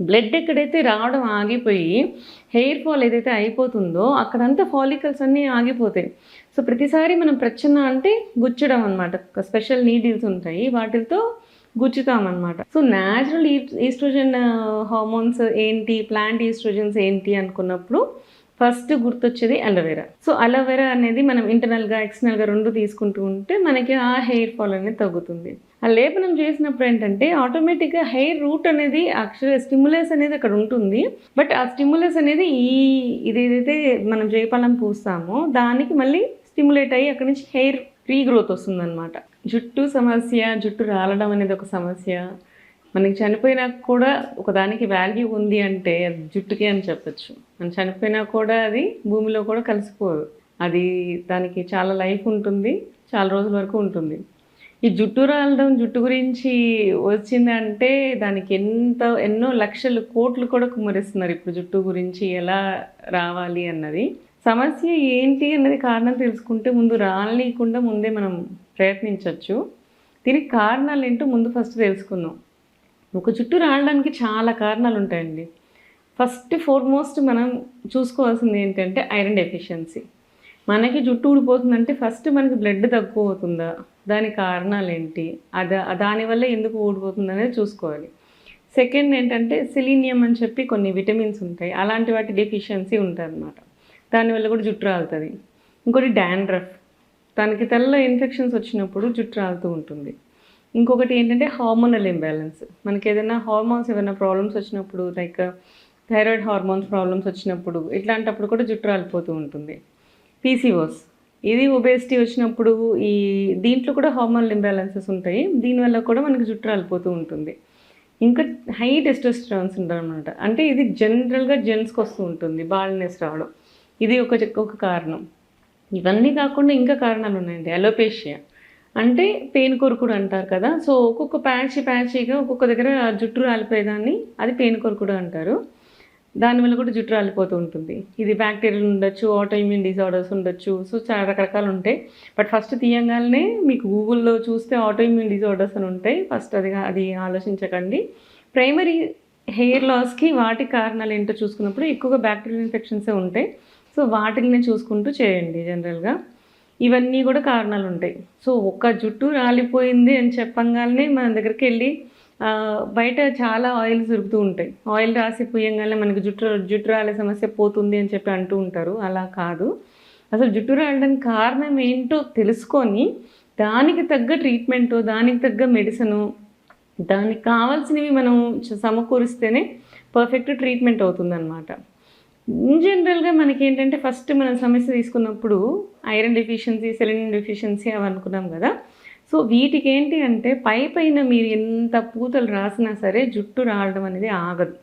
Blood ఎక్కడైతే రావడం ఆగిపోయి హెయిర్ ఫాల్ ఏదైతే అయిపోతుందో అక్కడంతా ఫాలికల్స్ అన్నీ ఆగిపోతాయి. సో ప్రతిసారి మనం ప్రచ్ఛన్న అంటే గుచ్చడం అనమాట స్పెషల్ నీడిల్స్ ఉంటాయి వాటితో గుచ్చుతాం అనమాట సో న్యాచురల్ ఈస్ట్రోజన్ హార్మోన్స్ ఏంటి ప్లాంట్ ఈస్ట్రోజన్స్ ఏంటి అనుకున్నప్పుడు ఫస్ట్ గుర్తొచ్చేది అలోవెరా. సో అలోవెరా అనేది మనం ఇంటర్నల్గా ఎక్స్టర్నల్గా రెండు తీసుకుంటూ ఉంటే మనకి ఆ హెయిర్ ఫాల్ అనేది తగ్గుతుంది. ఆ లేపనం చేసినప్పుడు ఏంటంటే ఆటోమేటిక్గా హెయిర్ రూట్ అనేది యాక్చువల్గా స్టిమ్యులస్ అనేది అక్కడ ఉంటుంది. బట్ ఆ స్టిమ్యులస్ అనేది ఈ ఇది ఏదైతే మనం జయపాలం పూస్తామో దానికి మళ్ళీ స్టిమ్యులేట్ అయ్యి అక్కడి నుంచి హెయిర్ రీగ్రోత్ వస్తుందన్నమాట. జుట్టు సమస్య జుట్టు రాలడం అనేది ఒక సమస్య. మనకి చనిపోయినా కూడా ఒకదానికి వాల్యూ ఉంది అంటే అది జుట్టుకి అని చెప్పొచ్చు. మనం చనిపోయినా కూడా అది భూమిలో కూడా కలిసిపోదు. అది దానికి చాలా లైఫ్ ఉంటుంది చాలా రోజుల వరకు ఉంటుంది. ఈ జుట్టు రాలడం జుట్టు గురించి వచ్చిందంటే దానికి ఎంత ఎన్నో లక్షలు కోట్లు కూడా కుమ్మరిస్తున్నారు ఇప్పుడు జుట్టు గురించి ఎలా రావాలి అన్నది. సమస్య ఏంటి అన్నది కారణం తెలుసుకుంటే ముందు రానియకుండా ముందే మనం ప్రయత్నించవచ్చు దీనికి కారణాలు ఏంటో ముందు ఫస్ట్ తెలుసుకుందాం. ఒక జుట్టు రావడానికి చాలా కారణాలు ఉంటాయండి. ఫస్ట్ ఫోర్మోస్ట్ మనం చూసుకోవాల్సింది ఏంటంటే ఐరన్ డెఫిషియన్సీ. మనకి జుట్టు ఊడిపోతుందంటే ఫస్ట్ మనకి బ్లడ్ తక్కువ అవుతుందా? దాని కారణాలు ఏంటి అది దానివల్ల ఎందుకు ఊడిపోతుంది అనేది చూసుకోవాలి. సెకండ్ ఏంటంటే సిలీనియం అని చెప్పి కొన్ని విటమిన్స్ ఉంటాయి. అలాంటి వాటి డెఫిషియన్సీ ఉంటుంది అనమాట దానివల్ల కూడా జుట్టు రాలుతుంది. ఇంకోటి డాండ్రఫ్. దానికి తలలో ఇన్ఫెక్షన్స్ వచ్చినప్పుడు జుట్టు రాలుతూ ఉంటుంది. ఇంకొకటి ఏంటంటే హార్మోనల్ ఇంబ్యాలెన్స్. మనకి ఏదైనా హార్మోన్స్ ఏమైనా ప్రాబ్లమ్స్ వచ్చినప్పుడు లైక్ థైరాయిడ్ హార్మోన్స్ ప్రాబ్లమ్స్ వచ్చినప్పుడు ఇట్లాంటప్పుడు కూడా జుట్టు రాలిపోతూ ఉంటుంది. పీసీఓస్. ఇది ఒబేసిటీ వచ్చినప్పుడు ఈ దీంట్లో కూడా హార్మోనల్ ఇంబ్యాలెన్సెస్ ఉంటాయి. దీనివల్ల కూడా మనకి జుట్టు రాలిపోతూ ఉంటుంది. ఇంకా హై టెస్టోస్టిరాన్స్ ఉంటారు అనమాట అంటే ఇది జనరల్గా జెంట్స్కి వస్తూ ఉంటుంది. బాల్నెస్ రావడం. ఇది ఒక ఒక కారణం. ఇవన్నీ కాకుండా ఇంకా కారణాలు ఉన్నాయండి. అలోపేషియా అంటే పెయిన్ కొరకుడు అంటారు కదా. సో ఒక్కొక్క ప్యాచ్ ప్యాచీగా ఒక్కొక్క దగ్గర జుట్టు రాలిపోయేదాన్ని అది పెయిన్ కొరకుడు అంటారు. దానివల్ల కూడా జుట్టు రాలిపోతూ ఉంటుంది. ఇది బ్యాక్టీరియల్ ఉండొచ్చు ఆటో ఇమ్యూన్ డిజార్డర్స్ ఉండొచ్చు. సో చాలా రకరకాలు ఉంటాయి. బట్ ఫస్ట్ తీయంగానే మీకు గూగుల్లో చూస్తే ఆటో ఇమ్యూన్ డిజార్డర్స్ అని ఉంటాయి. ఫస్ట్ అది అది ఆలోచించకండి. ప్రైమరీ హెయిర్ లాస్కి వాటి కారణాలు ఏంటో చూసుకున్నప్పుడు ఎక్కువగా బ్యాక్టీరియల్ ఇన్ఫెక్షన్సే ఉంటాయి. సో వాటిని చూసుకుంటూ చేయండి జనరల్గా ఇవన్నీ కూడా కారణాలు ఉంటాయి. సో ఒక్క జుట్టు రాలిపోయింది అని చెప్పంగానే మన దగ్గరికి వెళ్ళి బయట చాలా ఆయిల్స్ దొరుకుతూ ఉంటాయి. ఆయిల్ రాసి పోయంగానే మనకి జుట్టు జుట్టు రాలే సమస్య పోతుంది అని చెప్పి అంటూ ఉంటారు. అలా కాదు. అసలు జుట్టు రాలడానికి కారణం ఏంటో తెలుసుకొని దానికి తగ్గ ట్రీట్మెంట్ దానికి తగ్గ మెడిసిను దానికి కావాల్సినవి మనం సమకూరిస్తేనే పర్ఫెక్ట్ ట్రీట్మెంట్ అవుతుందన్నమాట. ఇన్ జనరల్గా మనకి ఏంటంటే ఫస్ట్ మనం సమస్య తీసుకున్నప్పుడు ఐరన్ డెఫిషియన్సీ సెలినియం డెఫిషియన్సీ అవి అనుకున్నాం కదా. సో వీటికి ఏంటి అంటే పై పైన మీరు ఎంత పూతలు రాసినా సరే జుట్టు రావడం అనేది ఆగదు.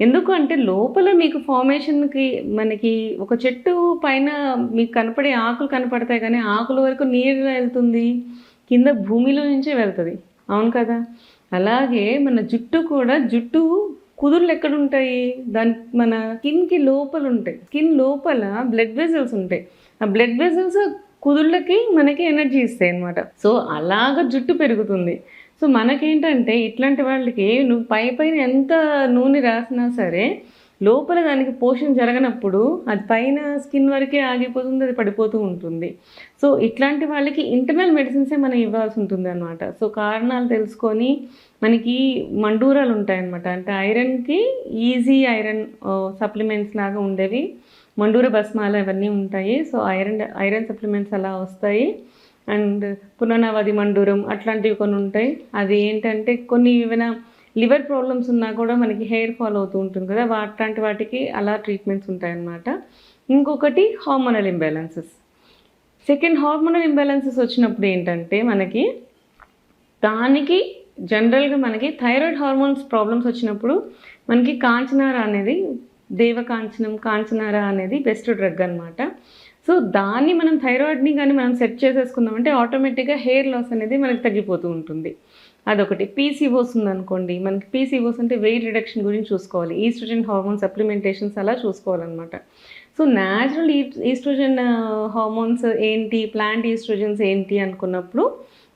ఎందుకు అంటే లోపల మీకు ఫార్మేషన్కి మనకి ఒక చెట్టు పైన మీకు కనపడే ఆకులు కనపడతాయి కానీ ఆకుల వరకు నీరు వెళ్తుంది. కింద భూమిలో నుంచే వెళ్తుంది. అవును కదా? అలాగే మన జుట్టు కూడా జుట్టు కుదుర్లు ఎక్కడ ఉంటాయి దాని మన స్కిన్కి లోపల ఉంటాయి స్కిన్ లోపల బ్లడ్ వెజల్స్ ఉంటాయి. ఆ బ్లడ్ వెజల్స్ కుదుళ్ళకి మనకి ఎనర్జీ ఇస్తాయి అనమాట సో అలాగ జుట్టు పెరుగుతుంది. సో మనకేంటంటే ఇట్లాంటి వాళ్ళకి నువ్వు పై పైన ఎంత నూనె రాసినా సరే లోపల దానికి పోషణ జరగనప్పుడు అది పైన స్కిన్ వరకే ఆగిపోతుంది అది పడిపోతూ ఉంటుంది. సో ఇట్లాంటి వాళ్ళకి ఇంటర్నల్ మెడిసిన్సే మనం ఇవ్వాల్సి ఉంటుంది అనమాట సో కారణాలు తెలుసుకొని మనకి మండూరాలు ఉంటాయన్నమాట. అంటే ఐరన్కి ఈజీ ఐరన్ సప్లిమెంట్స్ లాగా ఉండేవి. మండూర భస్మాలు అవన్నీ ఉంటాయి. సో ఐరన్ ఐరన్ సప్లిమెంట్స్ అలా వస్తాయి. అండ్ పునర్నవది మండూరం అట్లాంటివి కొన్ని ఉంటాయి. అది ఏంటంటే కొన్ని ఏమైనా లివర్ ప్రాబ్లమ్స్ ఉన్నా కూడా మనకి హెయిర్ ఫాల్ అవుతూ ఉంటుంది కదా అట్లాంటి వాటికి అలా ట్రీట్మెంట్స్ ఉంటాయన్నమాట. ఇంకొకటి hormonal imbalances second hormonal imbalances వచ్చినప్పుడు ఏంటంటే మనకి దానికి జనరల్గా మనకి థైరాయిడ్ హార్మోన్స్ ప్రాబ్లమ్స్ వచ్చినప్పుడు మనకి కాంచనార అనేది దేవకాంచనం కాంచనార అనేది బెస్ట్ డ్రగ్ అనమాట సో దాన్ని మనం థైరాయిడ్ని కానీ మనం సెట్ చేసేసుకుందామంటే ఆటోమేటిక్గా హెయిర్ లాస్ అనేది మనకి తగ్గిపోతూ ఉంటుంది. అదొకటి. పీసీఓస్ ఉందనుకోండి మనకి పీసీఓస్ అంటే వెయిట్ రిడక్షన్ గురించి చూసుకోవాలి. ఈస్ట్రోజన్ హార్మోన్ సప్లిమెంటేషన్స్ అలా చూసుకోవాలన్నమాట. సో న్యాచురల్ ఈస్ట్రోజన్ హార్మోన్స్ ఏంటి ప్లాంట్ ఈస్ట్రోజన్స్ ఏంటి అనుకున్నప్పుడు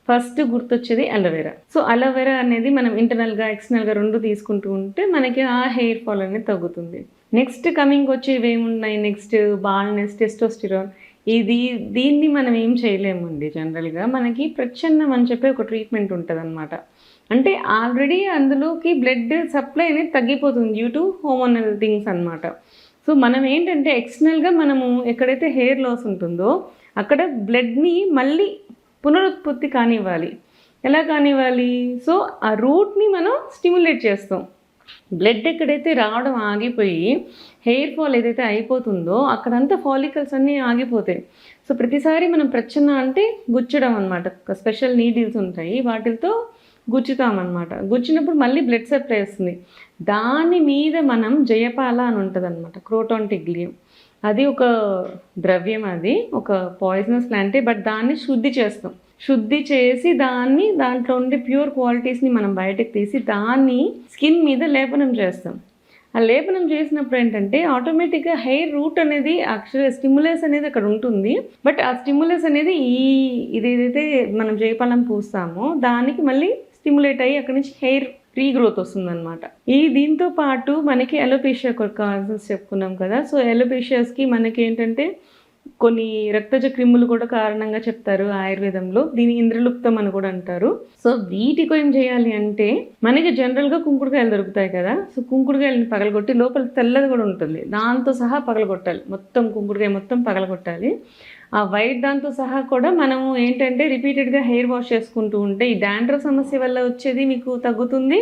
ఫస్ట్ గుర్తొచ్చేది అలోవెరా సో అలోవెరా అనేది మనం ఇంటర్నల్గా ఎక్స్టర్నల్గా రెండు తీసుకుంటూ ఉంటే మనకి ఆ హెయిర్ ఫాల్ అనేది తగ్గుతుంది. నెక్స్ట్ కమింగ్ వచ్చేవి ఏమున్నాయి నెక్స్ట్ బాల్నెస్ టెస్టోస్టిరాన్. ఇది దీన్ని మనం ఏం చేయలేమండి జనరల్గా. మనకి ప్రచ్ఛన్నం అని చెప్పి ఒక ట్రీట్మెంట్ ఉంటుంది అనమాట అంటే ఆల్రెడీ అందులోకి బ్లడ్ సప్లై అనేది తగ్గిపోతుంది డ్యూ టు హోమోనల్ థింగ్స్ అనమాట సో మనం ఏంటంటే ఎక్స్టర్నల్గా మనము ఎక్కడైతే హెయిర్ లాస్ ఉంటుందో అక్కడ బ్లడ్ని మళ్ళీ పునరుత్పత్తి కానివ్వాలి. ఎలా కానివ్వాలి? సో ఆ రూట్ని మనం స్టిమ్యులేట్ చేస్తాం. బ్లడ్ ఎక్కడైతే రావడం ఆగిపోయి హెయిర్ ఫాల్ ఏదైతే అయిపోతుందో అక్కడంతా ఫాలికల్స్ అన్నీ ఆగిపోతాయి. సో ప్రతిసారి మనం ప్రచ్ఛన్న అంటే గుచ్చడం అనమాట స్పెషల్ నీడిల్స్ ఉంటాయి వాటితో గుచ్చుతామన్నమాట గుచ్చినప్పుడు మళ్ళీ బ్లడ్ సప్లై వస్తుంది. దాని మీద మనం జయపాల అని ఉంటుంది అనమాట క్రోటాంటిగ్లియం అది ఒక ద్రవ్యం అది ఒక పాయిజనస్ ప్లాంటే బట్ దాన్ని శుద్ధి చేస్తాం. శుద్ధి చేసి దాన్ని దాంట్లో ఉండే ప్యూర్ క్వాలిటీస్ని మనం బయటకు తీసి దాన్ని స్కిన్ మీద లేపనం చేస్తాం. ఆ లేపనం చేసినప్పుడు ఏంటంటే ఆటోమేటిక్గా హెయిర్ రూట్ అనేది యాక్చువల్గా స్టిమ్యులస్ అనేది అక్కడ ఉంటుంది. బట్ ఆ స్టిమ్యులస్ అనేది ఈ ఇది ఏదైతే మనం జయపాలం పూస్తామో దానికి మళ్ళీ స్టిమ్యులేట్ అయ్యి అక్కడ నుంచి హెయిర్ రీగ్రోత్ వస్తుందన్నమాట. ఈ దీంతో పాటు మనకి ఎలోపేషియా కాజెస్ చెప్పుకున్నాం కదా. సో ఎలోపేషియాస్కి మనకి ఏంటంటే కొన్ని రక్తజ క్రిములు కూడా కారణంగా చెప్తారు ఆయుర్వేదంలో. దీని ఇంద్రలుప్తం అని కూడా అంటారు. సో వీటికి ఏం చేయాలి అంటే మనకి జనరల్గా కుంకుడుకాయలు దొరుకుతాయి కదా. సో కుంకుడుకాయలని పగలగొట్టి లోపల తెల్లది కూడా ఉంటుంది. దాంతో సహా పగలగొట్టాలి. మొత్తం కుంకుడుకాయ మొత్తం పగలగొట్టాలి. ఆ వైట్ దాంతో సహా కూడా మనము ఏంటంటే రిపీటెడ్గా హెయిర్ వాష్ చేసుకుంటూ ఉంటే ఈ డాండ్రఫ్ సమస్య వల్ల వచ్చేది మీకు తగ్గుతుంది.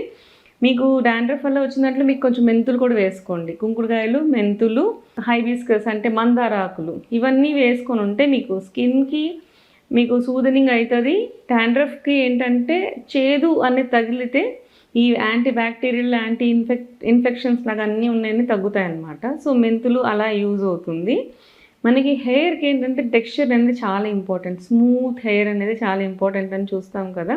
మీకు డాండ్రఫ్ వల్ల వచ్చినట్లు మీకు కొంచెం మెంతులు కూడా వేసుకోండి. కుంకుడుకాయలు మెంతులు హైబిస్కస్ అంటే మందార ఆకులు ఇవన్నీ వేసుకొని ఉంటే మీకు స్కిన్కి మీకు సూదనింగ్ అవుతుంది డాండ్రఫ్కి ఏంటంటే చేదు అనేది తగిలితే ఈ anti bacterial anti infect infections లాగా అన్నీ ఉన్నాయని తగ్గుతాయి అన్నమాట సో మెంతులు అలా యూజ్ అవుతుంది. మనకి హెయిర్కి ఏంటంటే టెక్స్చర్ అనేది చాలా ఇంపార్టెంట్. స్మూత్ హెయిర్ అనేది చాలా ఇంపార్టెంట్ అని చూస్తాం కదా.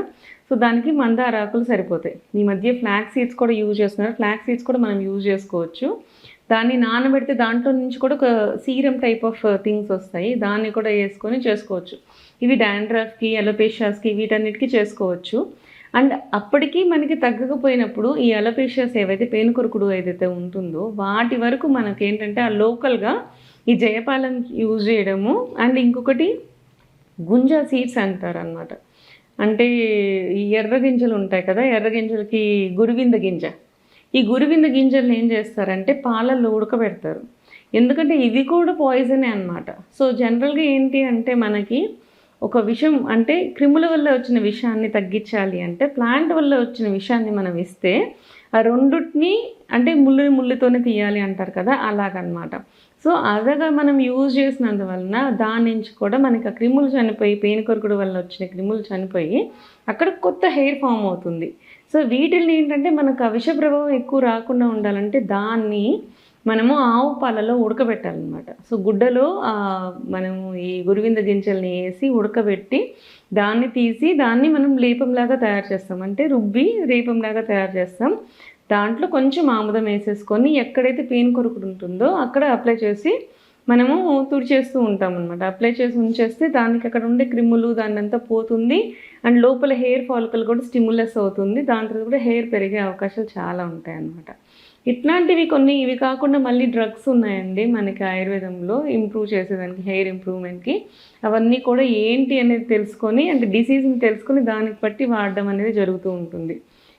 సో దానికి మందార ఆకులు సరిపోతాయి. ఈ మధ్య ఫ్లాక్ సీడ్స్ కూడా యూజ్ చేస్తున్నారు. ఫ్లాక్ సీడ్స్ కూడా మనం యూజ్ చేసుకోవచ్చు. దాన్ని నానబెడితే దాంట్లో నుంచి కూడా ఒక సీరం టైప్ ఆఫ్ థింగ్స్ వస్తాయి. దాన్ని కూడా వేసుకొని చేసుకోవచ్చు. ఇవి డాండ్రఫ్కి అలోపేషియాస్కి వీటన్నిటికీ చేసుకోవచ్చు. అండ్ అప్పటికీ మనకి తగ్గకపోయినప్పుడు ఈ అలోపేషియాస్ ఏవైతే పేనుకొరకుడు ఏదైతే ఉంటుందో వాటి వరకు మనకి ఏంటంటే ఆ లోకల్గా ఈ జయపాలం యూజ్ చేయడము. అండ్ ఇంకొకటి గుంజా సీడ్స్ అంటారు అన్నమాట అంటే ఈ ఎర్ర గింజలు ఉంటాయి కదా ఎర్ర గింజలకి గురువింద గింజ. ఈ గురువింద గింజలను ఏం చేస్తారంటే పాలల్లో ఉడకబెడతారు. ఎందుకంటే ఇవి కూడా పాయిజనే అనమాట సో జనరల్గా ఏంటి అంటే మనకి ఒక విషం అంటే క్రిముల వల్ల వచ్చిన విషాన్ని తగ్గించాలి అంటే ప్లాంట్ వల్ల వచ్చిన విషాన్ని మనం ఇస్తే ఆ రెండుటిని అంటే ముళ్ళుని ముళ్ళుతోనే తీయాలి అంటారు కదా అలాగనమాట సో అదగా మనం యూజ్ చేసినందువలన దాని నుంచి కూడా మనకి ఆ క్రిములు చనిపోయి పెయిన్ కొరకుడు వల్ల వచ్చిన క్రిములు చనిపోయి అక్కడ కొత్త హెయిర్ ఫామ్ అవుతుంది. సో వీటిని ఏంటంటే మనకు ఆ విష ప్రభావం ఎక్కువ రాకుండా ఉండాలంటే దాన్ని మనము ఆవు పాలలో ఉడకబెట్టాలన్నమాట. సో గుడ్డలో మనము ఈ గురువింద గింజల్ని వేసి ఉడకబెట్టి దాన్ని తీసి దాన్ని మనం లేపంలాగా తయారు చేస్తాం. అంటే రుబ్బి రేపంలాగా తయారు చేస్తాం. దాంట్లో కొంచెం ఆముదం వేసేసుకొని ఎక్కడైతే పెయిన్ కొరుకుడు ఉంటుందో అక్కడ అప్లై చేసి మనము తుడిచేస్తూ ఉంటాం అనమాట అప్లై చేసి ఉంచేస్తే దానికి అక్కడ ఉండే క్రిములు దాని అంతా పోతుంది. అండ్ లోపల హెయిర్ ఫాలికల్ కూడా స్టిమ్యులస్ అవుతుంది. దాని తర్వాత కూడా హెయిర్ పెరిగే అవకాశాలు చాలా ఉంటాయి అన్నమాట. ఇట్లాంటివి కొన్ని ఇవి కాకుండా మళ్ళీ డ్రగ్స్ ఉన్నాయండి మనకి ఆయుర్వేదంలో ఇంప్రూవ్ చేసేదానికి హెయిర్ ఇంప్రూవ్మెంట్కి. అవన్నీ కూడా ఏంటి అనేది తెలుసుకొని అంటే డిసీజ్ని తెలుసుకొని దానికి బట్టి వాడడం అనేది జరుగుతూ ఉంటుంది.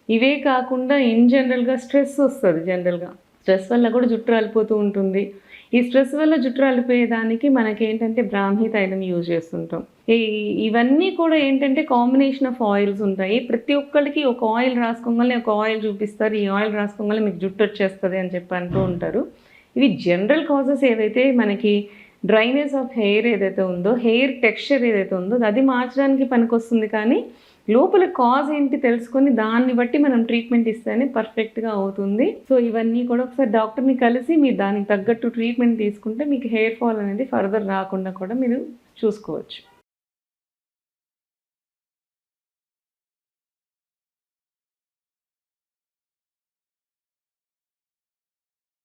ఇవే కాకుండా ఇన్ జనరల్గా స్ట్రెస్ వస్తుంది జనరల్గా స్ట్రెస్ వల్ల కూడా జుట్టు రాలిపోతూ ఉంటుంది. ఈ స్ట్రెస్ వల్ల జుట్టు రాలిపోయేదానికి మనకేంటంటే బ్రాహ్మీ తైలం యూజ్ చేస్తుంటాం. ఇవన్నీ కూడా ఏంటంటే కాంబినేషన్ ఆఫ్ ఆయిల్స్ ఉంటాయి. ప్రతి ఒక్కరికి ఒక ఆయిల్ రాసుకోగానే ఒక ఆయిల్ చూపిస్తారు. ఈ ఆయిల్ రాసుకోగానే మీకు జుట్టు వచ్చేస్తుంది అని చెప్పి అంటూ ఉంటారు. ఇవి జనరల్ కాజెస్ ఏవైతే మనకి డ్రైనెస్ ఆఫ్ హెయిర్ ఏదైతే ఉందో హెయిర్ టెక్స్చర్ ఏదైతే ఉందో అది మార్చడానికి పనికొస్తుంది కానీ లోపల కాజ్ ఏంటి తెలుసుకొని దాన్ని బట్టి మనం ట్రీట్మెంట్ ఇస్తేనే పర్ఫెక్ట్గా అవుతుంది. సో ఇవన్నీ కూడా ఒకసారి డాక్టర్ని కలిసి మీరు దానికి తగ్గట్టు ట్రీట్మెంట్ తీసుకుంటే మీకు హెయిర్ ఫాల్ అనేది ఫర్దర్ రాకుండా కూడా మీరు చూసుకోవచ్చు.